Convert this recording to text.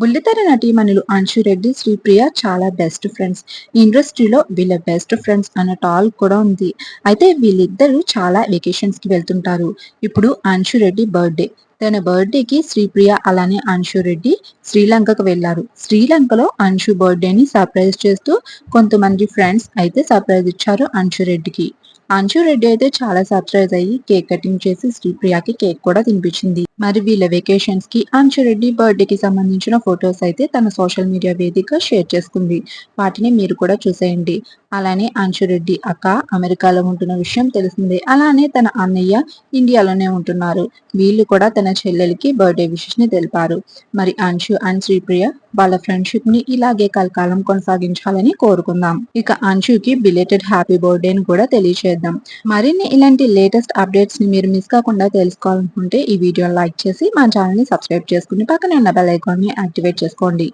బుల్లితెర నటీమణులు అంశు రెడ్డి శ్రీప్రియ చాలా best friends ఇండస్ట్రీలో వీళ్ళ బెస్ట్ ఫ్రెండ్స్ అన్న టాల్ కూడా ఉంది. అయితే వీళ్ళిద్దరూ చాలా వెకేషన్స్కి వెళ్తుంటారు. ఇప్పుడు అంశు రెడ్డి బర్త్డే తన బర్త్డేకి శ్రీప్రియ అలానే అంశు రెడ్డి శ్రీలంకకు వెళ్ళారు శ్రీలంకలో అంశు బర్త్డేని సర్ప్రైజ్ చేస్తూ కొంతమంది ఫ్రెండ్స్ అయితే సర్ప్రైజ్ ఇచ్చారు అంశు రెడ్డికి. అంశు రెడ్డి అయితే చాలా సర్ప్రైజ్ అయ్యి కేక్ కటింగ్ చేసి శ్రీప్రియకి కేక్ కూడా తినిపించింది. మరి వీళ్ళ వెకేషన్స్కి అంశు రెడ్డి బర్త్డే కి సంబంధించిన ఫొటోస్ అయితే తన సోషల్ మీడియా వేదిక షేర్ చేసుకుంది. వాటిని మీరు కూడా చూసేయండి. అలానే అంశు రెడ్డి అక్క అమెరికాలో ఉంటున్న విషయం తెలిసిందే. అలానే తన అన్నయ్య ఇండియాలోనే ఉంటున్నారు. వీళ్ళు కూడా తన చెల్లెలికి బర్త్డే విషెస్ని తెలిపారు. మరి అంశు అండ్ శ్రీప్రియ వాళ్ళ ఫ్రెండ్షిప్ని ఇలాగే కలకాలం కొనసాగించాలని కోరుకుందాం. ఇక అంశుకి బిలేటెడ్ హ్యాపీ బర్త్డే ని కూడా తెలియచేద్దాం. మరిన్ని ఇలాంటి లేటెస్ట్ అప్డేట్స్ని మీరు మిస్ కాకుండా తెలుసుకోవాలనుకుంటే ఈ వీడియో లైక్ చేసి మా ఛానల్ని సబ్స్క్రైబ్ చేసుకుని పక్కనే ఉన్న బెల్ ఐకాన్ని యాక్టివేట్ చేసుకోండి.